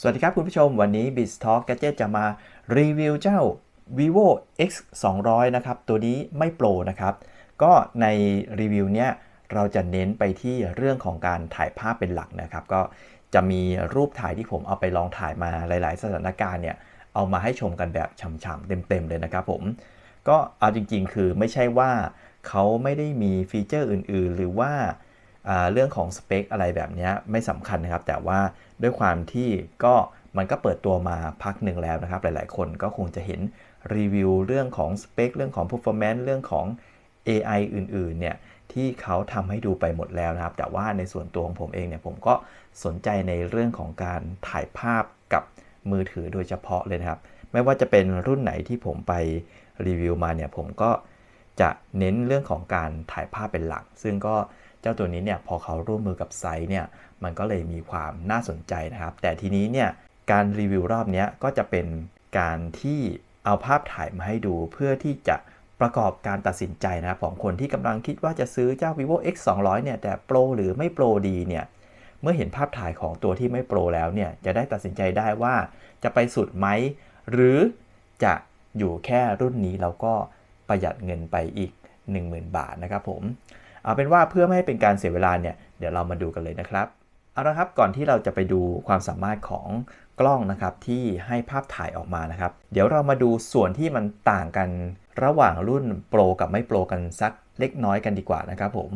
สวัสดีครับคุณผู้ชม วันนี้ b i z Talk Gadget จะมารีวิวเจ้า vivo x 2 0 0นะครับ ตัวนี้ไม่โปรนะครับ ก็ในรีวิวเนี้ยเราจะเน้นไปที่เรื่องของการถ่ายภาพเป็นหลักนะครับ ก็จะมีรูปถ่ายที่ผมเอาไปลองถ่ายมาหลาย ๆ สถานการณ์เนี่ย เอามาให้ชมกันแบบฉ่ำๆเต็ม ๆ เลยนะครับผม ก็เอาจริง ๆ คือไม่ใช่ว่าเขาไม่ได้มีฟีเจอร์อื่น ๆ หรือว่าอ่า เรื่องของสเปคอะไรแบบนี้ไม่สำคัญนะครับ แต่ว่าด้วยความที่ก็มันก็เปิดตัวมาพักหนึ่งแล้วนะครับ หลายๆ คนก็คงจะเห็นรีวิวเรื่องของสเปคเรื่องของ performance เรื่องของ AI อื่น ๆ เนี่ยที่เขาทำให้ดูไปหมดแล้วนะครับ แต่ว่าในส่วนตัวของผมเองเนี่ยผมก็สนใจในเรื่องของการถ่ายภาพกับมือถือโดยเฉพาะเลยนะครับ ไม่ว่าจะเป็นรุ่นไหนที่ผมไปรีวิวมาเนี่ยผมก็จะเน้นเรื่องของการถ่ายภาพเป็นหลัก ซึ่งก็ เจ้าตัวนี้เนี่ยพอเขาร่วมมือกับไซส์เนี่ยมันก็เลยมีความน่าสนใจนะครับ แต่ทีนี้เนี่ยการรีวิวรอบนี้ก็จะเป็นการที่เอาภาพถ่ายมาให้ดูเพื่อที่จะประกอบการตัดสินใจนะครับของคนที่กำลังคิดว่าจะซื้อเจ้า vivo x 2 0 0เนี่ยแต่โปรหรือไม่โปรดีเนี่ยเมื่อเห็นภาพถ่ายของตัวที่ไม่โปรแล้วเนี่ยจะได้ตัดสินใจได้ว่าจะไปสุดไหม หรือจะอยู่แค่รุ่นนี้แล้วก็ประหยัดเงินไปอีก 10,000 บาทนะครับผม เอาเป็นว่าเพื่อไม่ให้เป็นการเสียเวลาเนี่ยเดี๋ยวเรามาดูกันเลยนะครับเอาละครับก่อนที่เราจะไปดูความสามารถของกล้องนะครับที่ให้ภาพถ่ายออกมานะครับ เดี๋ยวเรามาดูส่วนที่มันต่างกันระหว่างรุ่นโปรกับไม่โปรกันสักเล็กน้อยกันดีกว่านะครับผม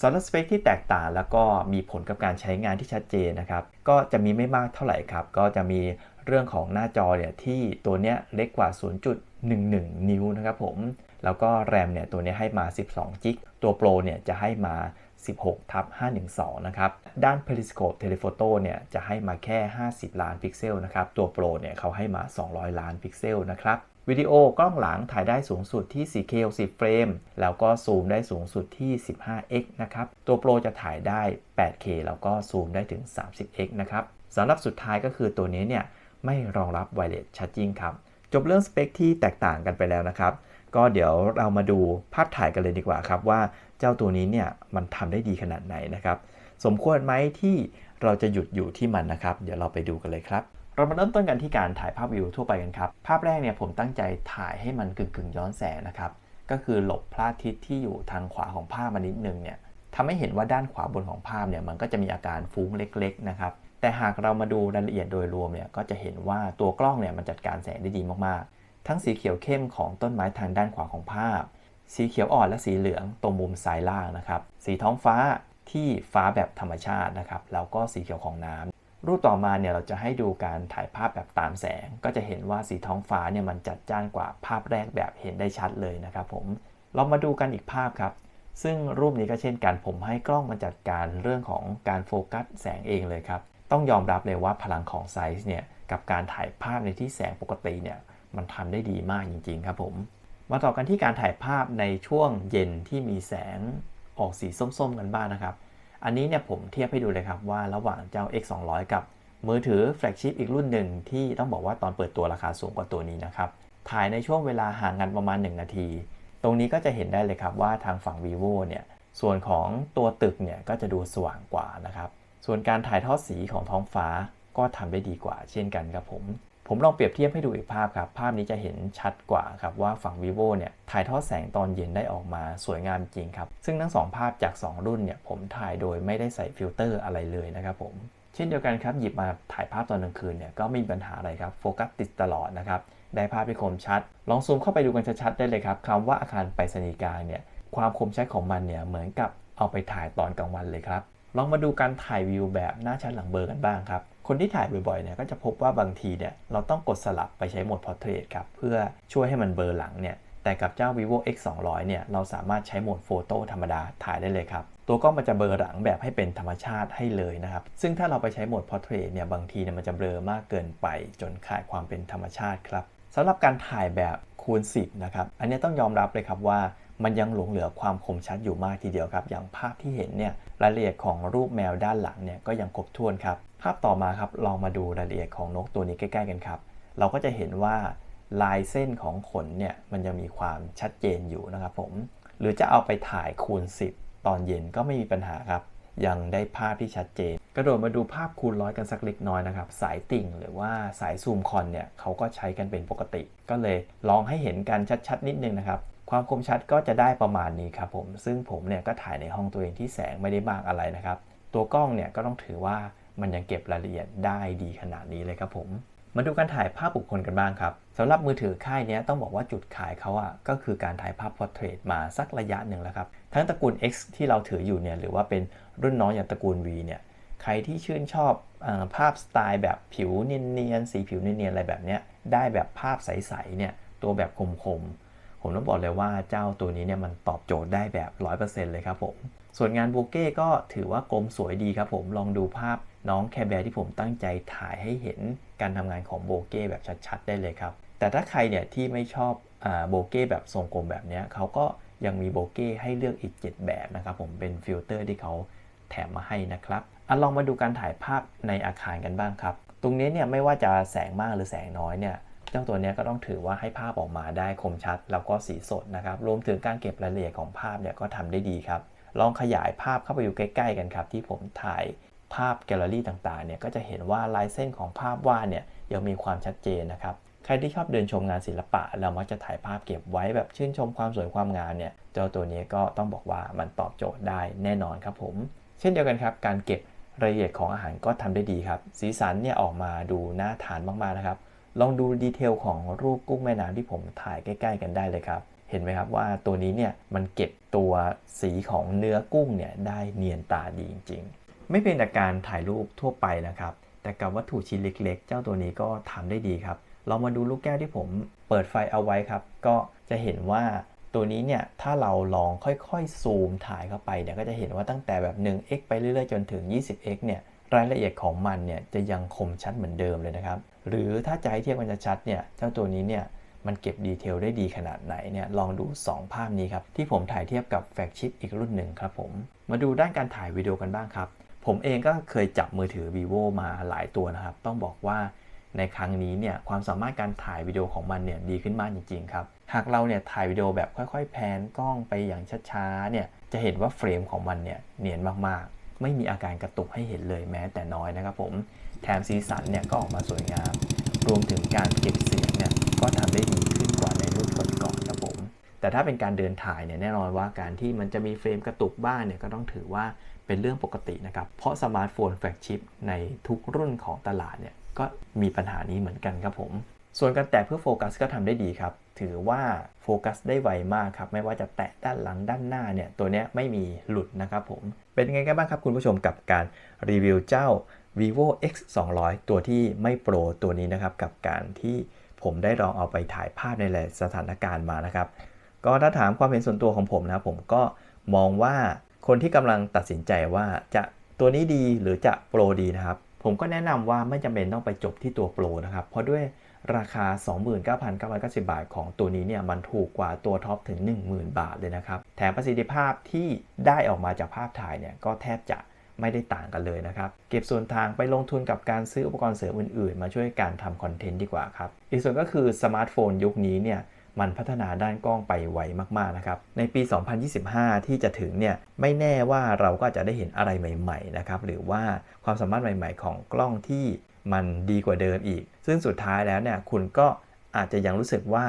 สำหรับสเปคที่แตกต่างแล้วก็มีผลกับการใช้งานที่ชัดเจนนะครับ ก็จะมีไม่มากเท่าไหร่ครับ ก็จะมีเรื่องของหน้าจอเนี่ยที่ตัวเนี้ยเล็กกว่า 0.11 นิ้วนะครับผม แล้วก็แรมเนี่ยตัวนี้ให้มา 12 จิก ตัวโปรเนี่ยจะให้มา 16ทับ512 นะครับ ด้าน Periscope Telephoto เนี่ยจะให้มาแค่ 50 ล้านพิกเซลนะครับ ตัวโปรเนี่ยเขาให้มา 200 ล้านพิกเซลนะครับวิดีโอกล้องหลังถ่ายได้สูงสุดที่ 4K 60 เฟรม แล้วก็ซูมได้สูงสุดที่ 15x นะครับ ตัวโปรจะถ่ายได้ 8K แล้วก็ซูมได้ถึง 30x นะครับสำหรับสุดท้ายก็คือตัวนี้เนี่ยไม่รองรับ Wireless Charging ครับ จบเรื่องสเปคที่แตกต่างกันไปแล้วนะครับ ก็เดี๋ยวเรามาดูภาพถ่ายกันเลยดีกว่าครับว่าเจ้าตัวนี้เนี่ยมันทำได้ดีขนาดไหนนะครับ สมควรไหมที่เราจะหยุดอยู่ที่มันนะครับ เดี๋ยวเราไปดูกันเลยครับเรามาเริ่มต้นกันที่การถ่ายภาพวิวทั่วไปกันครับ ภาพแรกเนี่ยผมตั้งใจถ่ายให้มันกึ่งกึ่งๆย้อนแสงนะครับ ก็คือหลบพระอาทิตย์ที่อยู่ทางขวาของภาพมานิดนึงเนี่ยทำให้เห็นว่าด้านขวาบนของภาพเนี่ยมันก็จะมีอาการฟุ้งเล็กๆนะครับแต่หากเรามาดูรายละเอียดโดยรวมเนี่ยก็จะเห็นว่าตัวกล้องเนี่ยมันจัดการแสงได้ดีมากๆ ทั้งสีเขียวเข้มของต้นไม้ทางด้านขวาของภาพ สีเขียวอ่อนและสีเหลืองตรงมุมซ้ายล่างนะครับ สีท้องฟ้าที่ฟ้าแบบธรรมชาตินะครับ แล้วก็สีเขียวของน้ำรูปต่อมาเนี่ยเราจะให้ดูการถ่ายภาพแบบตามแสง ก็จะเห็นว่าสีท้องฟ้าเนี่ยมันจัดจ้านกว่าภาพแรกแบบเห็นได้ชัดเลยนะครับผม เรามาดูกันอีกภาพครับ ซึ่งรูปนี้ก็เช่นกันผมให้กล้องมันจัดการเรื่องของการโฟกัสแสงเองเลยครับ ต้องยอมรับเลยว่าพลังของไซส์เนี่ยกับการถ่ายภาพในที่แสงปกติเนี่ย มันทำได้ดีมากจริง ๆ ครับผม มาต่อกันที่การถ่ายภาพในช่วงเย็นที่มีแสงออกสีส้มๆ กันบ้างนะครับ อันนี้เนี่ยผมเทียบให้ดูเลยครับว่าระหว่างเจ้า X 2 0 0กับมือถือแฟลกชิพอีกรุ่นหนึ่งที่ต้องบอกว่าตอนเปิดตัวราคาสูงกว่าตัวนี้นะครับ ถ่ายในช่วงเวลาห่างกันประมาณ 1 นาที ตรงนี้ก็จะเห็นได้เลยครับว่าทางฝั่ง vivo เนี่ยส่วนของตัวตึกเนี่ยก็จะดูสว่างกว่านะครับ ส่วนการถ่ายทอดสีของท้องฟ้าก็ทำได้ดีกว่าเช่นกันครับผม ผมลองเปรียบเทียบให้ดูอีกภาพครับ ภาพนี้จะเห็นชัดกว่าครับว่าฝั่ง vivo เนี่ยถ่ายทอดแสงตอนเย็นได้ออกมาสวยงามจริงครับ ซึ่งทั้งสองภาพจาก 2 รุ่นเนี่ยผมถ่ายโดยไม่ได้ใส่ฟิลเตอร์อะไรเลยนะครับผม เช่นเดียวกันครับ หยิบมาถ่ายภาพตอนกลางคืนเนี่ยก็ไม่มีปัญหาอะไรครับ โฟกัสติดตลอดนะครับ ได้ภาพที่คมชัด ลองซูมเข้าไปดูกันชัดๆได้เลยครับคำว่าอาคารไปรษณีย์กลางเนี่ยความคมชัดของมันเนี่ยเหมือนกับเอาไปถ่ายตอนกลางวันเลยครับ ลองมาดูการถ่ายวิวแบบหน้าชัดหลังเบอร์กันบ้างครับ คนที่ถ่ายบ่อยๆเนี่ยก็จะพบว่าบางทีเนี่ยเราต้องกดสลับไปใช้โหมด Portrait ครับเพื่อช่วยให้มันเบลอหลังเนี่ยแต่กับเจ้า vivo x 2 0 0เนี่ยเราสามารถใช้โหมดโฟโต้ธรรมดาถ่ายได้เลยครับ ตัวกล้องมันจะเบลอหลังแบบให้เป็นธรรมชาติให้เลยนะครับ ซึ่งถ้าเราไปใช้โหมด Portrait เนี่ยบางทีเนี่ยมันจะเบลอมากเกินไป จนขาดความเป็นธรรมชาติครับสำหรับการถ่ายแบบคูณ10นะครับอันนี้ต้องยอมรับเลยครับว่า มันยังหลงเหลือความคมชัดอยู่มากทีเดียวครับ อย่างภาพที่เห็นเนี่ยรายละเอียดของรูปแมวด้านหลังเนี่ยก็ยังครบถ้วนครับ ภาพต่อมาครับลองมาดูรายละเอียดของนกตัวนี้ใกล้ๆกันครับ เราก็จะเห็นว่าลายเส้นของขนเนี่ยมันยังมีความชัดเจนอยู่นะครับผม หรือจะเอาไปถ่ายคูณ 10 ตอนเย็นก็ไม่มีปัญหาครับ ยังได้ภาพที่ชัดเจน กระโดดมาดูภาพคูณร้อยกันสักเล็กน้อยนะครับ สายติ่งหรือว่าสายซูมคอนเนี่ยเขาก็ใช้กันเป็นปกติ ก็เลยลองให้เห็นกันชัดๆ นิดนึงนะครับ ความคมชัดก็จะได้ประมาณนี้ครับผมซึ่งผมเนี่ยก็ถ่ายในห้องตัวเองที่แสงไม่ได้มากอะไรนะครับ ตัวกล้องเนี่ยก็ต้องถือว่ามันยังเก็บรายละเอียดได้ดีขนาดนี้เลยครับผม มาดูการถ่ายภาพบุคคลกันบ้างครับสำหรับมือถือค่ายนี้ต้องบอกว่าจุดขายเขาอะก็คือการถ่ายภาพพอร์เทรตมาสักระยะหนึ่งแล้วครับ ทั้งตระกูล X ที่เราถืออยู่เนี่ยหรือว่าเป็นรุ่นน้องอย่างตระกูล V เนี่ยใครที่ชื่นชอบอภาพสไตล์แบบผิวเนียนๆสีผิวเนียนๆอะไรแบบเนี้ยได้แบบภาพใสๆเนี่ยตัวแบบคมๆ ผมต้องบอกเลยว่าเจ้าตัวนี้เนี่ยมันตอบโจทย์ได้แบบ 100%เลยครับผม ส่วนงานโบเก้ก็ถือว่ากลมสวยดีครับผมลองดูภาพน้องแคร์แบร์ที่ผมตั้งใจถ่ายให้เห็นการทำงานของโบเก้แบบชัดๆ ได้เลยครับ แต่ถ้าใครเนี่ยที่ไม่ชอบโบเก้แบบทรงกลมแบบนี้เขาก็ยังมีโบเก้ให้เลือกอีก 7 แบบนะครับผมเป็นฟิลเตอร์ที่เขาแถมมาให้นะครับอลองมาดูการถ่ายภาพในอาคารกันบ้างครับ ตรงนี้เนี่ยไม่ว่าจะแสงมากหรือแสงน้อยเนี่ย เจ้าตัวนี้ก็ต้องถือว่าให้ภาพออกมาได้คมชัด แล้วก็สีสดนะครับ รวมถึงการเก็บรายละเอียดของภาพเนี่ยก็ทำได้ดีครับ ลองขยายภาพเข้าไปอยู่ใกล้ ๆ กันครับ ที่ผมถ่ายภาพแกลเลอรี่ต่างๆเนี่ยก็จะเห็นว่าลายเส้นของภาพวาดเนี่ยยังมีความชัดเจนนะครับใครที่ชอบเดินชมงานศิลปะ เรามักจะถ่ายภาพเก็บไว้แบบชื่นชมความสวยความงามเนี่ยเจ้าตัวนี้ก็ต้องบอกว่ามันตอบโจทย์ได้แน่นอนครับผม เช่นเดียวกันครับการเก็บรายละเอียดของอาหารก็ทำได้ดีครับ สีสันเนี่ยออกมาดูน่าทานมากๆนะครับ ลองดูดีเทลของรูปกุ้งแม่น้ำที่ผมถ่ายใกล้ ๆ กันได้เลยครับ เห็นไหมครับว่าตัวนี้เนี่ยมันเก็บตัวสีของเนื้อกุ้งเนี่ยได้เนียนตาดีจริง ๆ ไม่เพียงแต่การถ่ายรูปทั่วไปนะครับ แต่กับวัตถุชิ้นเล็ก ๆ เจ้าตัวนี้ก็ทำได้ดีครับ เรามาดูลูกแก้วที่ผมเปิดไฟเอาไว้ครับ ก็จะเห็นว่าตัวนี้เนี่ยถ้าเราลองค่อยๆซูมถ่ายเข้าไปเนี่ยก็จะเห็นว่าตั้งแต่แบบ 1x ไปเรื่อยๆ จนถึง 20x เนี่ยรายละเอียดของมันเนี่ยจะยังคมชัดเหมือนเดิมเลยนะครับ หรือถ้าจะให้เทียบกันชัดๆเนี่ยเจ้าตัวนี้เนี่ยมันเก็บดีเทลได้ดีขนาดไหนเนี่ยลองดู 2 ภาพนี้ครับที่ผมถ่ายเทียบกับแฟกชิปอีกรุ่นหนึ่งครับผมมาดูด้านการถ่ายวิดีโอกันบ้างครับ ผมเองก็เคยจับมือถือ vivo มาหลายตัวนะครับ ต้องบอกว่าในครั้งนี้เนี่ยความสามารถการถ่ายวิดีโอของมันเนี่ยดีขึ้นมากจริงๆครับหากเราเนี่ยถ่ายวิดีโอแบบค่อยๆ แพนกล้องไปอย่างช้าๆเนี่ยจะเห็นว่าเฟรมของมันเนี่ยเนียนมากๆ ไม่มีอาการกระตุกให้เห็นเลยแม้แต่น้อยนะครับผม แถมสีสันเนี่ยก็ออกมาสวยงาม รวมถึงการเก็บเสียงเนี่ยก็ทำได้ดีขึ้นกว่าในรุ่นก่อนๆครับผม แต่ถ้าเป็นการเดินถ่ายเนี่ยแน่นอนว่าการที่มันจะมีเฟรมกระตุกบ้างเนี่ยก็ต้องถือว่าเป็นเรื่องปกตินะครับ เพราะสมาร์ทโฟนแฟลกชิพในทุกรุ่นของตลาดเนี่ยก็มีปัญหานี้เหมือนกันครับผม ส่วนการแตะเพื่อโฟกัสก็ทำได้ดีครับ ถือว่าโฟกัสได้ไวมากครับ ไม่ว่าจะแตะด้านหลังด้านหน้าเนี่ย ตัวเนี้ยไม่มีหลุดนะครับผม เป็นยังไงกันบ้างครับคุณผู้ชมกับการรีวิวเจ้า vivo x 2 0 0ตัวที่ไม่โปรตัวนี้นะครับ กับการที่ผมได้ลองเอาไปถ่ายภาพในหลายสถานการณ์มานะครับ ก็ถ้าถามความเห็นส่วนตัวของผมนะผมก็มองว่าคนที่กำลังตัดสินใจว่าจะตัวนี้ดีหรือจะโปรดีนะครับ ผมก็แนะนำว่าไม่จำเป็นต้องไปจบที่ตัวโปรนะครับ เพราะด้วยราคา 29,990 บาทของตัวนี้เนี่ยมันถูกกว่าตัวท็อปถึง 10,000 บาทเลยนะครับ แถมประสิทธิภาพที่ได้ออกมาจากภาพถ่ายเนี่ยก็แทบจะไม่ได้ต่างกันเลยนะครับ เก็บส่วนทางไปลงทุนกับการซื้ออุปกรณ์เสริมอื่นๆ มาช่วยการทำคอนเทนต์ดีกว่าครับ อีกส่วนก็คือสมาร์ทโฟนยุคนี้เนี่ย มันพัฒนาด้านกล้องไปไวมากๆนะครับ ในปี 2025 ที่จะถึงเนี่ยไม่แน่ว่าเราก็จะได้เห็นอะไรใหม่ๆนะครับหรือว่าความสามารถใหม่ ๆ ของกล้องที่มันดีกว่าเดิมอีก ซึ่งสุดท้ายแล้วเนี่ยคุณก็อาจจะยังรู้สึกว่า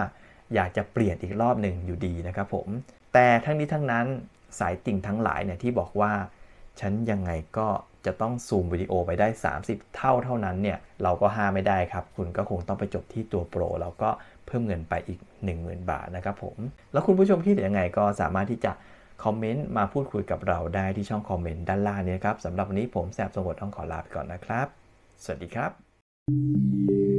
อยากจะเปลี่ยนอีกรอบหนึ่งอยู่ดีนะครับผม แต่ทั้งนี้ทั้งนั้นสายติ่งทั้งหลายเนี่ยที่บอกว่า ฉันยังไงก็จะต้องซูมวิดีโอไปได้ 30 เท่าเท่านั้นเนี่ยเราก็ห้ามไม่ได้ครับ คุณก็คงต้องไปจบที่ตัวโปรแล้วก็ เพิ่มเงินไปอีก 10,000 บาทนะครับผม แล้วคุณผู้ชมคิดยังไงก็สามารถที่จะคอมเมนต์มาพูดคุยกับเราได้ที่ช่องคอมเมนต์ด้านล่างนี้ครับสำหรับวันนี้ผมแซบสมบทต้องขอลาไปก่อนนะครับ สวัสดีครับ